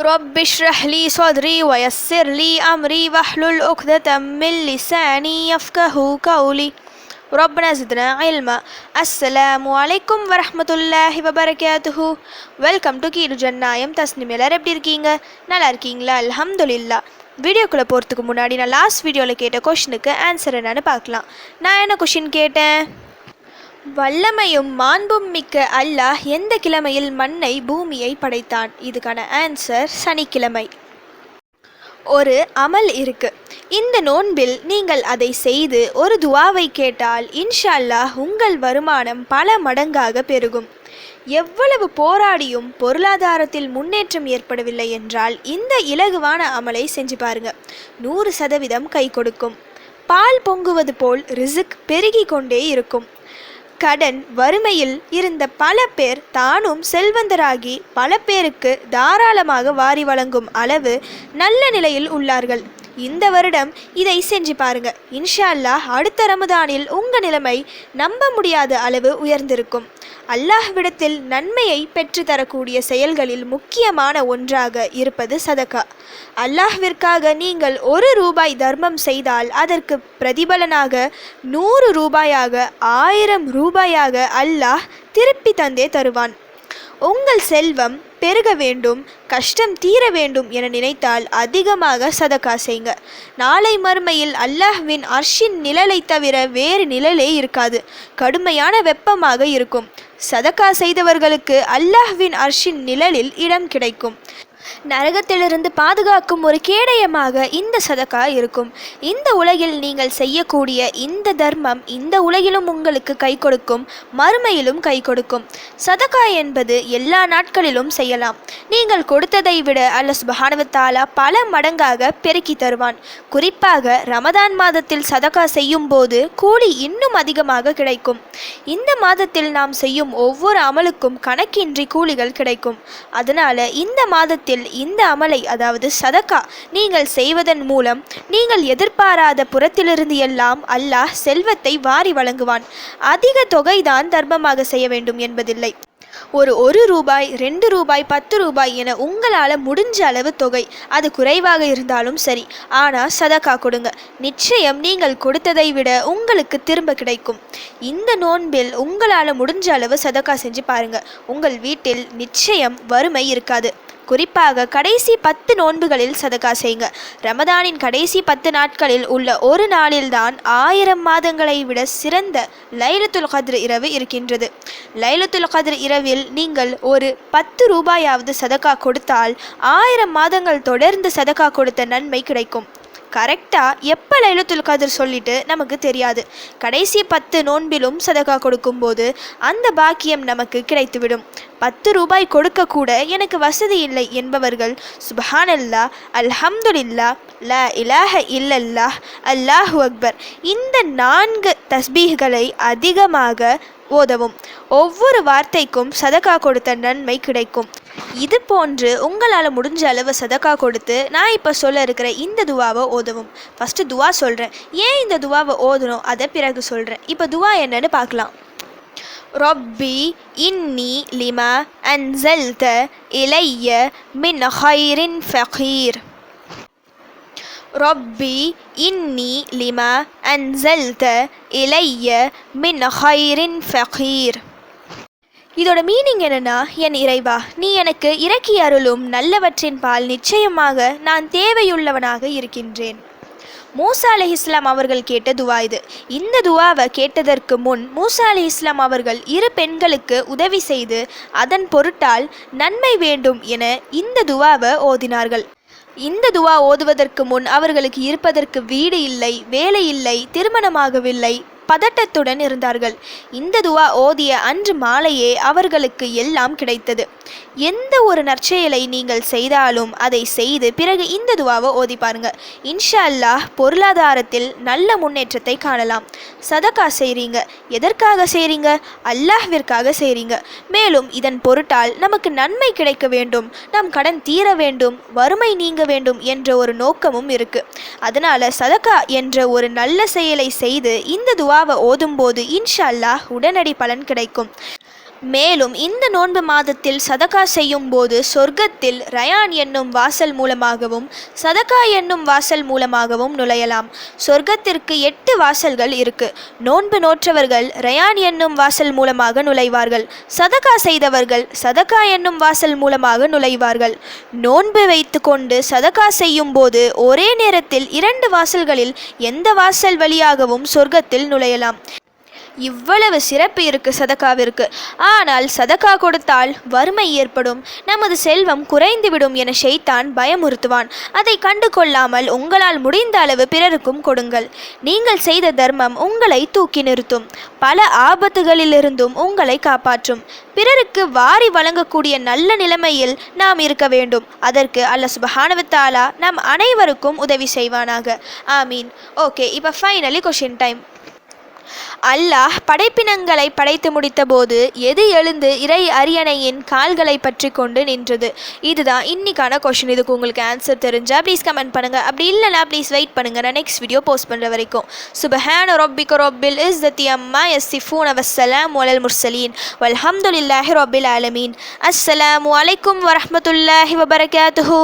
رب اشرح لي صدري ويسر لي أمري واحلل عقدة من لساني يفقه قولي ربنا زدنا علما السلام عليكم ورحمة الله وبركاته welcome to கீழு ஜன்னாயம் தஸ்னிம் எல்லாரும் எப்படி இருக்கீங்க நல்லா இருக்கீங்களா அல்ஹம்துலில்லா வீடியோக்குள்ளே போகிறதுக்கு முன்னாடி நான் லாஸ்ட் வீடியோவில் கேட்ட கொஷினுக்கு ஆன்சர் என்னன்னு பார்க்கலாம் நான் என்ன கொஷின் கேட்டேன் வல்லமையும் மாண்பும் மிக்க அல்லாஹ் எந்த கிழமையில் மண்ணை பூமியை படைத்தான்? இதுக்கான ஆன்சர் சனிக்கிழமை. ஒரு அமல் இருக்கு. இந்த நோன்பில் நீங்கள் அதை செய்து ஒரு துவாவை கேட்டால் இன்ஷா அல்லாஹ் உங்கள் வருமானம் பல மடங்காக பெருகும். எவ்வளவு போராடியும் பொருளாதாரத்தில் முன்னேற்றம் ஏற்படவில்லை என்றால் இந்த இலகுவான அமலை செஞ்சு பாருங்க. நூறு சதவீதம் கை கொடுக்கும். பால் பொங்குவது போல் ரிசுக் பெருகி கொண்டே இருக்கும். கடன் வறுமையில் இருந்த பல பேர் தானும் செல்வந்தராகி பல பேருக்கு தாராளமாக வாரி வழங்கும் அளவு நல்ல நிலையில் உள்ளார்கள். இந்த வருடம் இதை செஞ்சு பாருங்க. இன்ஷா அல்லாஹ் அடுத்த ரமதானில் உங்க நிலைமை நம்ப முடியாத அளவு உயர்ந்திருக்கும். அல்லாஹ்விடத்தில் நன்மையை பெற்றுத்தரக்கூடிய செயல்களில் முக்கியமான ஒன்றாக இருப்பது சதகா அல்லாஹ்விற்காக நீங்கள் ஒரு ரூபாய் தர்மம் செய்தால் அதற்கு பிரதிபலனாக நூறு ரூபாயாக ஆயிரம் ரூபாயாக அல்லாஹ் திருப்பி தந்தே தருவான். உங்கள் செல்வம் பெருக வேண்டும் கஷ்டம் தீர வேண்டும் என நினைத்தால் அதிகமாக சதக்கா செய்ங்க. நாளை மறுமையில் அல்லாஹ்வின் அர்ஷின் நிழலை தவிர வேறு நிழலே இருக்காது. கடுமையான வெப்பமாக இருக்கும். சதக்கா செய்தவர்களுக்கு அல்லாஹ்வின் அர்ஷின் நிழலில் இடம் கிடைக்கும். நரகத்திலிருந்து பாதுகாக்கும் ஒரு கேடயமாக இந்த சதக்கா இருக்கும். இந்த உலகில் நீங்கள் செய்யக்கூடிய இந்த தர்மம் இந்த உலகிலும் உங்களுக்கு கை கொடுக்கும் மறுமையிலும் கை கொடுக்கும். சதக்கா என்பது எல்லா நாட்களிலும் செய்யலாம். நீங்கள் கொடுத்ததை விட அல்ல சுபஹானவத்தாலா பல மடங்காக பெருக்கி தருவான். குறிப்பாக ரமதான் மாதத்தில் சதக்கா செய்யும் போது கூலி இன்னும் அதிகமாக கிடைக்கும். இந்த மாதத்தில் நாம் செய்யும் ஒவ்வொரு அமலுக்கும் கணக்கின்றி கூலிகள் கிடைக்கும். அதனால இந்த மாதத்தில் இந்த அமலை அதாவது சதக்கா நீங்கள் செய்வதன் மூலம் நீங்கள் எதிர்பாராத புறத்திலிருந்து எல்லாம் அல்லாஹ் செல்வத்தை வாரி வழங்குவான். அதிக தொகைதான் தர்மமாக செய்ய வேண்டும் என்பதில்லை. ஒரு ஒரு ரூபாய் ரெண்டு ரூபாய் பத்து ரூபாய் என உங்களால் முடிஞ்ச அளவு தொகை அது குறைவாக இருந்தாலும் சரி. ஆனால் சதக்கா கொடுங்க. நிச்சயம் நீங்கள் கொடுத்ததை விட உங்களுக்கு திரும்ப கிடைக்கும். இந்த நோன்பில் உங்களால் முடிஞ்ச அளவு சதக்கா செஞ்சு பாருங்க. உங்கள் வீட்டில் நிச்சயம் வறுமை இருக்காது. குறிப்பாக கடைசி பத்து நோன்புகளில் சதகா செய்யுங்க. ரமதானின் கடைசி பத்து நாட்களில் உள்ள ஒரு நாளில்தான் ஆயிரம் மாதங்களை விட சிறந்த லைலத்துல் கத்ர் இரவு இருக்கின்றது. லைலத்துல் கத்ர் இரவில் நீங்கள் ஒரு பத்து ரூபாயாவது சதகா கொடுத்தால் ஆயிரம் மாதங்கள் தொடர்ந்து சதகா கொடுத்த நன்மை கிடைக்கும். கரெக்டாக எப்போ லைலத்துல் கதிர் சொல்லிட்டு நமக்கு தெரியாது. கடைசி பத்து நோன்பிலும் சதகா கொடுக்கும்போது அந்த பாக்கியம் நமக்கு கிடைத்துவிடும். பத்து ரூபாய் கொடுக்க கூட எனக்கு வசதி இல்லை என்பவர்கள் சுபஹானல்லா அல்ஹம்துலில்லா ல இலாஹ இல்லல்லாஹ் அல்லாஹு அக்பர். இந்த நான்கு தஸ்பீகளை அதிகமாக ஓதவும். ஒவ்வொரு வார்த்தைக்கும் சதக்கா கொடுத்த நன்மை கிடைக்கும். இது போன்று உங்களால் முடிஞ்ச அளவு சதக்கா கொடுத்து நான் இப்போ சொல்ல இருக்கிற இந்த துவாவை ஓதவும். ஃபஸ்ட்டு துவா சொல்கிறேன் ஏன் இந்த துவாவை ஓதணும்? அதை பிறகு சொல்கிறேன் இப்போ துவா என்னன்னு பார்க்கலாம். ரொப்பி இன்னி லிமா அன்சல்த இலைய மின் ஹைரின் ஃபகீர். ரொப்பி இன்னி லிமா அன்சல்த இலைய மின் ஹைரின் ஃபகீர் இதோட மீனிங் என்னென்னா என் இறைவா நீ எனக்கு இறக்கி அருளும் நல்லவற்றின் பால் நிச்சயமாக நான் தேவையுள்ளவனாக இருக்கின்றேன். மூசா அலி இஸ்லாம் அவர்கள் கேட்ட துவா இது. இந்த துவாவை கேட்டதற்கு முன் மூசா அலி இஸ்லாம் அவர்கள் இரு பெண்களுக்கு உதவி செய்து அதன் பொருட்டால் நன்மை வேண்டும் என இந்த துவாவை ஓதினார்கள். இந்த துவா ஓதுவதற்கு முன் அவர்களுக்கு இருப்பதற்கு வீடு இல்லை வேலை இல்லை திருமணமாகவில்லை. பதட்டத்துடன் இருந்தார்கள். இந்த துவா ஓதிய அன்று மாலையே அவர்களுக்கு எல்லாம் கிடைத்தது. எந்த ஒரு நற்செயலை நீங்கள் செய்தாலும் அதை செய்து பிறகு இந்த துவாவை ஓதி பாருங்க. இன்ஷா அல்லாஹ் பொருளாதாரத்தில் நல்ல முன்னேற்றத்தை காணலாம். சதக்கா செய்றீங்க. எதற்காக செய்றீங்க? அல்லாஹ்விற்காக செய்றீங்க. மேலும் இதன் பொருட்டால் நமக்கு நன்மை கிடைக்க வேண்டும். நம் கடன் தீர வேண்டும். வறுமை நீங்க வேண்டும் என்ற ஒரு நோக்கமும் இருக்கு. அதனால சதக்கா என்ற ஒரு நல்ல செயலை செய்து இந்த துவா துவாவை ஓதும்போது இன்ஷா அல்லாஹ் உடனடி பலன் கிடைக்கும். மேலும் இந்த நோன்பு மாதத்தில் சதகா செய்யும் போது சொர்க்கத்தில் ரயான் என்னும் வாசல் மூலமாகவும் சதகா என்னும் வாசல் மூலமாகவும் நுழையலாம். சொர்க்கத்திற்கு எட்டு வாசல்கள் இருக்கு. நோன்பு நோற்றவர்கள் ரயான் என்னும் வாசல் மூலமாக நுழைவார்கள். சதகா செய்தவர்கள் சதகா என்னும் வாசல் மூலமாக நுழைவார்கள். நோன்பு வைத்து கொண்டு சதகா செய்யும் போது ஒரே நேரத்தில் இரண்டு வாசல்களில் எந்த வாசல் வழியாகவும் சொர்க்கத்தில் நுழையலாம். இவ்வளவு சிறப்பு இருக்கு சதகாவிற்கு. ஆனால் சதகா கொடுத்தால் வறுமை ஏற்படும். நமது செல்வம் குறைந்துவிடும் என ஷெய்தான் பயமுறுத்துவான். அதை கண்டு கொள்ளாமல் உங்களால் முடிந்த அளவு பிறருக்கும் கொடுங்கள். நீங்கள் செய்த தர்மம் உங்களை தூக்கி நிறுத்தும். பல ஆபத்துகளிலிருந்தும் உங்களை காப்பாற்றும். பிறருக்கு வாரி வழங்கக்கூடிய நல்ல நிலைமையில் நாம் இருக்க வேண்டும். அதற்கு அல்ல சுபஹானவத்தாலா நம் அனைவருக்கும் உதவி செய்வானாக. ஆமீன். ஓகே இப்போ ஃபைனலி கொஷின் டைம் அல்லாஹ் படைப்பினங்களை படைத்து முடித்தபோது எது எழுந்து இறை அரியணையின் கால்களை பற்றி கொண்டு நின்றது? இதுதான் இன்னைக்கான கொஷின் இதுக்கு உங்களுக்கு ஆன்சர் தெரிஞ்சால் ப்ளீஸ் கமெண்ட் பண்ணுங்க. அப்படி இல்லைனா ப்ளீஸ் வெயிட் பண்ணுங்க. நான் நெக்ஸ்ட் வீடியோ போஸ்ட் பண்ணுற வரைக்கும். சுபஹான ரொப்பிக்க ரொப்பில் இஸ் தத்தி அம்மா எஸ் சிஃபூன் அவசலாம் வலல் முர்சலீன் வல்ஹம்துல்லாஹி ரொபில் ஆலமீன் அஸ்ஸலாம் அலைக்கும் வரமத்துல்லாஹி வபரகாத்துஹு